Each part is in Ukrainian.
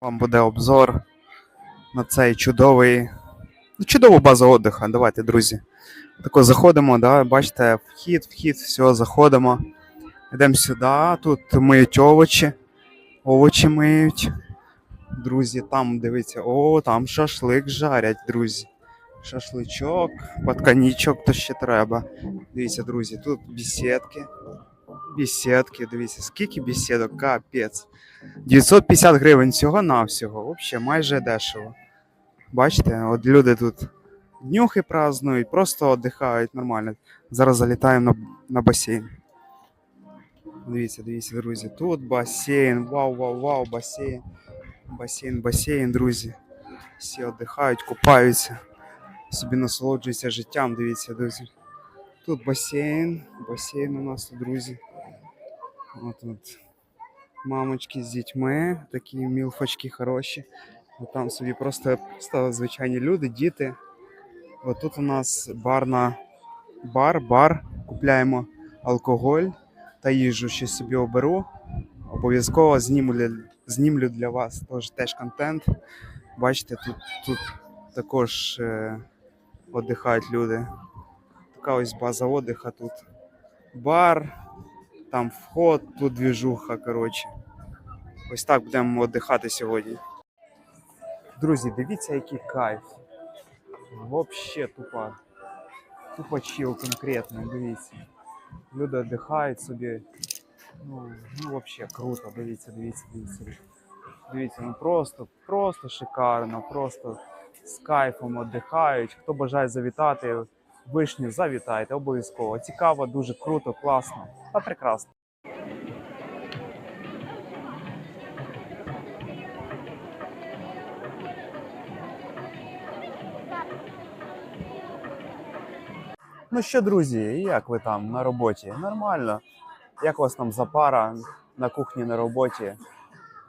Вам буде обзор на цей чудовий. Ну, чудову базу отдиха. Давайте, друзі. Тако заходимо, да, бачите, вхід, вхід, все, заходимо. Йдемо сюди, тут миють овочі. Овочі миють. Друзі, там дивіться, о, там шашлик жарять, друзі. Шашличок, подканічок, то ще треба. Дивіться, друзі, тут бесідки. Бесідки, дивіться, скільки бесідок, капець. 950 гривень всього навсього Взагалі, майже дешево. Бачите, от люди тут днюхи празднують, просто віддихають нормально. Зараз залітаємо на, на басейн. Дивіться, дивіться, друзі. Тут басейн. Вау, вау, вау, басейн. Басейн, басейн, друзі. Всі віддихають, купаються, собі насолоджуються життям. Дивіться, друзі. Тут басейн, басейн у нас тут, друзі. От, от. Мамочки з дітьми, такі мілфочки хороші. От там собі просто, просто звичайні люди, діти. От тут у нас барна бар, бар. Купляємо алкоголь та їжу. Ще собі оберу. Обов'язково знімлю, знімлю для вас теж, теж контент. Бачите, тут, тут також е, віддихають люди. Така ось база отдиха тут. Бар, там вход, тут двіжуха, коротше. Ось так будемо віддихати сьогодні. Друзі, дивіться, який кайф. Вообще тупо. Тупо чил конкретно, дивіться. Люди віддихають собі. Ну, ну вообще круто, дивіться, дивіться, дивіться. Дивіться, ну просто, просто шикарно, просто з кайфом віддихають. Хто бажає завітати, вишню завітайте, обов'язково. Цікаво, дуже круто, класно та прекрасно. Ну що, друзі, як ви там на роботі? Нормально. Як у вас там запара на кухні на роботі?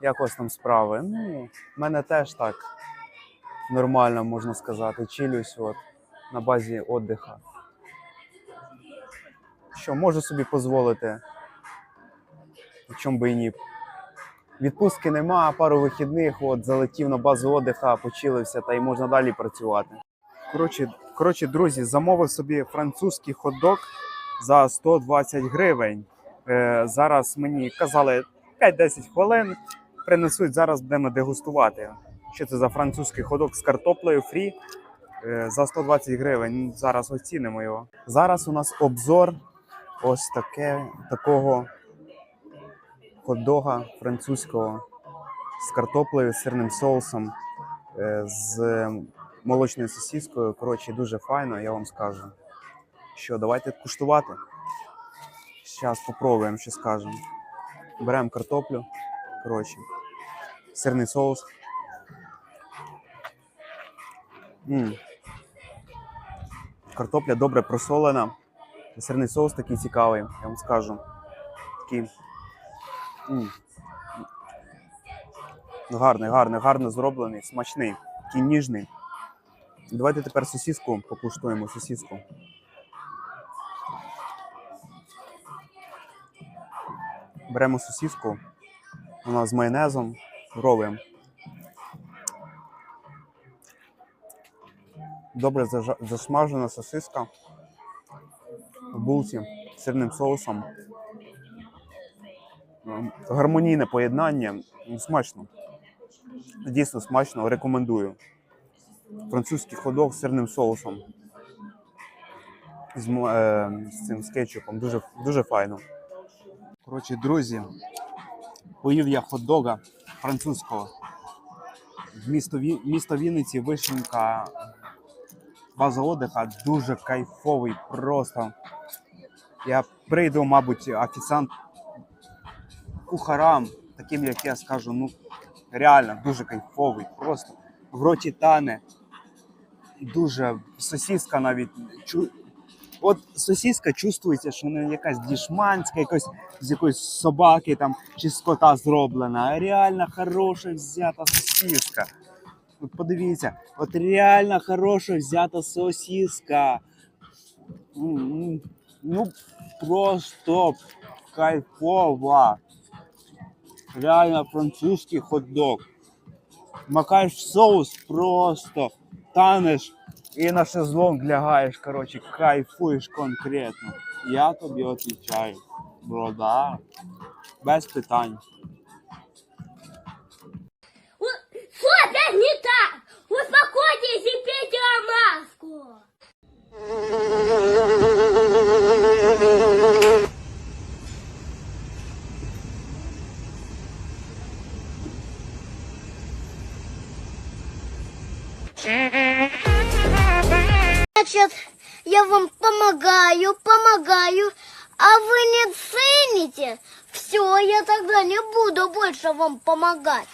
Як у вас там справи? Ну, в мене теж так нормально, можна сказати. Чилюсь от на базі віддиха. Що, можу собі дозволити. В чому би і ні. Відпустки нема, пару вихідних, от залетів на базу віддиха, почилився та й можна далі працювати. Коротше, коротше, друзі, замовив собі французький хот-дог за 120 гривень. Е, зараз мені казали 5-10 хвилин. Принесуть, зараз будемо дегустувати. Що це за французький хот-дог з картоплею фрі за 120 гривень. Зараз оцінимо його. Зараз у нас обзор ось таке, такого хот-дога французького з картоплею, з сирним соусом, е, з молочною сосіскою. Коротше, дуже файно, я вам скажу. Що, давайте куштувати. Зараз спробуємо, що скажемо. Беремо картоплю. Коротше, сирний соус. м Картопля добре просолена. Сирний соус такий цікавий, я вам скажу. Такий. м Гарний, гарний, гарно зроблений, смачний, такий ніжний. Давайте тепер сосиску покуштуємо сосиску. Беремо сосиску. Вона з майонезом. Робимо. Добре засмажена сосиска в булці з сирним соусом. Гармонійне поєднання. Смачно. Дійсно смачно, рекомендую французький ходок з сирним соусом. З, е, з цим з кетчупом. Дуже, дуже файно. Коротше, друзі, поїв я хот-дога французького. Місто, місто Вінниці, Вишенка, база отдиха дуже кайфовий, просто. Я прийду, мабуть, офіціант кухарам, таким як я скажу, ну реально дуже кайфовий, просто в роті тане. Дуже сосіска навіть чу... От сосіска чувствується, що вона якась дішманська, якась з якоїсь собаки там чи з кота зроблена. А Реально хороша взята сосіска. Подивіться, от реально хороша взята сосіска. Ну просто кайфова. Реально французький хот-дог. макаєш соус просто, танеш і на шезлонг лягаєш, коротше, кайфуєш конкретно. Я тобі відповідаю. Бро, да. Без питань. Значит, я вам помогаю, помогаю, а вы не цените. Все, я тогда не буду больше вам помогать.